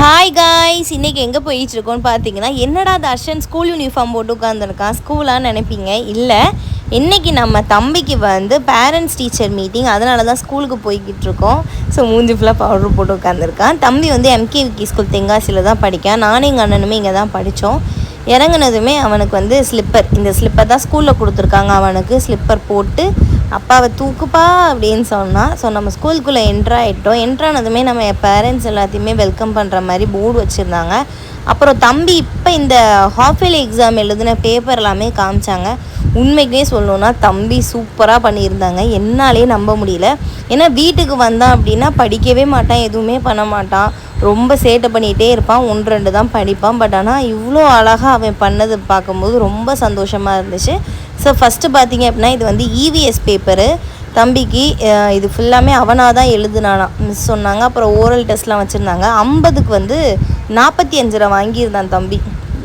Hi guys இன்றைக்கி எங்கே போயிட்டுருக்கோன்னு பார்த்தீங்கன்னா என்னடா தர்ஷன் ஸ்கூல் யூனிஃபார்ம் போட்டு உட்காந்துருக்கான் ஸ்கூலான்னு நினைப்பீங்க? இல்லை இன்றைக்கி நம்ம தம்பிக்கு வந்து பேரண்ட்ஸ் டீச்சர் மீட்டிங் அதனால தான் ஸ்கூலுக்கு போய்கிட்டு இருக்கோம் ஸோ மூஞ்சி ஃபுல்லாக பவுடர் போட்டு உட்காந்துருக்கான் தம்பி வந்து எம்கேவிகி ஸ்கூல் தென்காசியில் தான் படிக்கான். நானும் எங்கள் அண்ணனுமே இங்கே தான் படித்தோம் இறங்குனதுமே அவனுக்கு வந்து ஸ்லிப்பர் இந்த ஸ்லிப்பர் தான் ஸ்கூலில் கொடுத்துருக்காங்க அவனுக்கு. ஸ்லிப்பர் போட்டு அப்பாவை தூக்குப்பா அப்படின்னு சொன்னால் ஸோ நம்ம ஸ்கூலுக்குள்ளே என்ட்ரு ஆகிட்டோம் என்ட்ரானதுமே நம்ம பேரண்ட்ஸ் எல்லாத்தையுமே வெல்கம் பண்ணுற மாதிரி போர்டு வச்சுருந்தாங்க. அப்புறம் தம்பி இப்போ இந்த ஹாஃப் இயர்லி எக்ஸாம் எழுதின பேப்பர் எல்லாமே காமிச்சாங்க. உண்மைக்குமே சொல்லணுன்னா தம்பி சூப்பராக பண்ணியிருந்தாங்க. என்னாலே நம்ப முடியல. ஏன்னா வீட்டுக்கு வந்தான் அப்படின்னா படிக்கவே மாட்டான் எதுவுமே பண்ண மாட்டான். ரொம்ப சேட்டை பண்ணிகிட்டே இருப்பான் ஒன்று ரெண்டு தான் படிப்பான். பட் ஆனால் இவ்வளோ அழகாக அவன் பண்ணது பார்க்கும்போது ரொம்ப சந்தோஷமாக இருந்துச்சு. ஸோ ஃபஸ்ட்டு பார்த்தீங்க அப்படின்னா இது வந்து இவிஎஸ் பேப்பரு தம்பிக்கு இது ஃபுல்லாமே அவனாக தான் எழுதுனானா. மிஸ் சொன்னாங்க. அப்புறம் ஓரல் டெஸ்ட்லாம் வச்சுருந்தாங்க. ஐம்பதுக்கு வந்து நாற்பத்தி அஞ்சரை வாங்கியிருந்தான் தம்பி.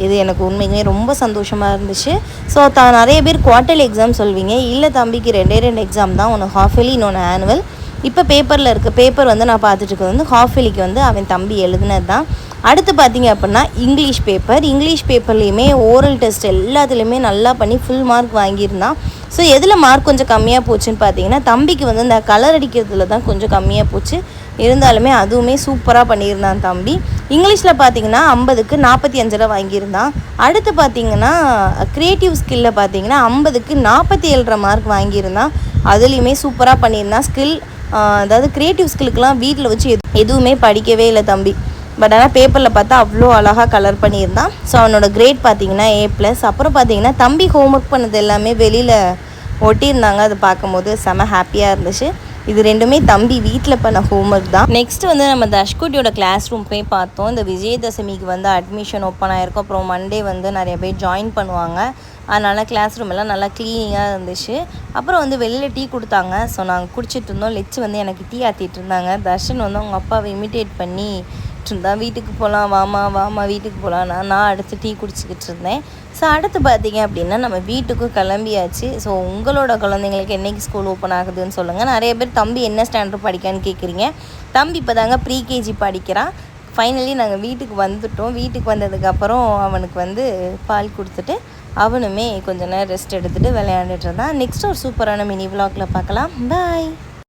இது எனக்கு உண்மையுமே ரொம்ப சந்தோஷமாக இருந்துச்சு. ஸோ த நிறைய பேர் குவார்ட்டர்லி எக்ஸாம் சொல்வீங்க. இல்லை தம்பிக்கு ரெண்டே ரெண்டு எக்ஸாம் தான். ஒன்று ஹாஃப் இயர்லி இன்னொன்று ஆனுவல் இப்போ பேப்பரில் இருக்க பேப்பர் வந்து நான் பார்த்துட்டு வந்து ஹாஃப் வந்து அவன் தம்பி எழுதுனது தான் அடுத்து பார்த்தீங்க அப்படின்னா இங்கிலீஷ் பேப்பர் இங்கிலீஷ் பேப்பர்லேயுமே ஓரல் டெஸ்ட் எல்லாத்துலேயுமே நல்லா பண்ணி ஃபுல் மார்க் வாங்கியிருந்தான். ஸோ எதில் மார்க் கொஞ்சம் கம்மியாக போச்சுன்னு பார்த்தீங்கன்னா தம்பிக்கு வந்து இந்த கலர் அடிக்கிறதுல தான் கொஞ்சம் கம்மியாக போச்சு. இருந்தாலுமே அதுவுமே சூப்பராக பண்ணியிருந்தான் தம்பி. இங்கிலீஷில் பார்த்தீங்கன்னா ஐம்பதுக்கு நாற்பத்தி அஞ்சில் வாங்கியிருந்தான். அடுத்து பார்த்தீங்கன்னா க்ரியேட்டிவ் ஸ்கில்லில் பார்த்தீங்கன்னா ஐம்பதுக்கு நாற்பத்தி ஏழரை மார்க் வாங்கியிருந்தான். அதுலேயுமே சூப்பராக பண்ணியிருந்தான். ஸ்கில் அதாவது க்ரியேட்டிவ் ஸ்கில்லுக்கெலாம் வீட்டில் வச்சு எது எதுவுமே படிக்கவே இல்லை தம்பி. பட் ஆனால் பேப்பரில் பார்த்தா அவ்வளோ அழகாக கலர் பண்ணியிருந்தான் ஸோ அவனோட கிரேட் பார்த்தீங்கன்னா ஏ ப்ளஸ் அப்புறம் பார்த்தீங்கன்னா தம்பி ஹோம் ஒர்க் பண்ணது எல்லாமே வெளியில் ஒட்டியிருந்தாங்க. அதை பார்க்கும்போது செம ஹாப்பியாக இருந்துச்சு. இது ரெண்டுமே தம்பி வீட்டில் பண்ண ஹோம்ஒர்க் தான். நெக்ஸ்ட் வந்து நம்ம தஷ்குட்டியோட கிளாஸ் ரூம் போய் பார்த்தோம். இந்த விஜயதசமிக்கு வந்து அட்மிஷன் ஓப்பன் ஆகிருக்கும் அப்புறம் மண்டே வந்து நிறைய பேர் ஜாயின் பண்ணுவாங்க. அதனால் கிளாஸ் ரூம் எல்லாம் நல்லா க்ளீனிங்காக இருந்துச்சு. அப்புறம் வந்து வெளியில் டீ கொடுத்தாங்க. ஸோ நாங்கள் குடிச்சிட்டு இருந்தோம். லெச்சு வந்து எனக்கு டீ ஆற்றிட்டு இருந்தாங்க. தர்ஷன் வந்து அவங்க அப்பாவை இமிட்டேட் பண்ணி இருந்தா வீட்டுக்கு போகலாம் வாமா வாமா வீட்டுக்கு போகலான்னா நான் அடுத்து டீ குடிச்சிக்கிட்டு இருந்தேன். ஸோ அடுத்து பார்த்தீங்க அப்படின்னா நம்ம வீட்டுக்கும் கிளம்பியாச்சு. ஸோ உங்களோட குழந்தைங்களுக்கு என்றைக்கு ஸ்கூல் ஓப்பன் ஆகுதுன்னு சொல்லுங்கள் நிறைய பேர் தம்பி என்ன ஸ்டாண்டர்ட் படிக்கான்னு கேட்குறீங்க தம்பி இப்போ தாங்க ப்ரீகேஜி படிக்கிறான். ஃபைனலி நாங்கள் வீட்டுக்கு வந்துட்டோம். வீட்டுக்கு வந்ததுக்கப்புறம் அவனுக்கு வந்து பால் கொடுத்துட்டு அவனுமே கொஞ்ச நேரம் ரெஸ்ட் எடுத்துகிட்டு விளையாண்டுட்டு இருந்தான். நெக்ஸ்ட் ஒரு சூப்பரான மினி விளாகில் பார்க்கலாம். பாய்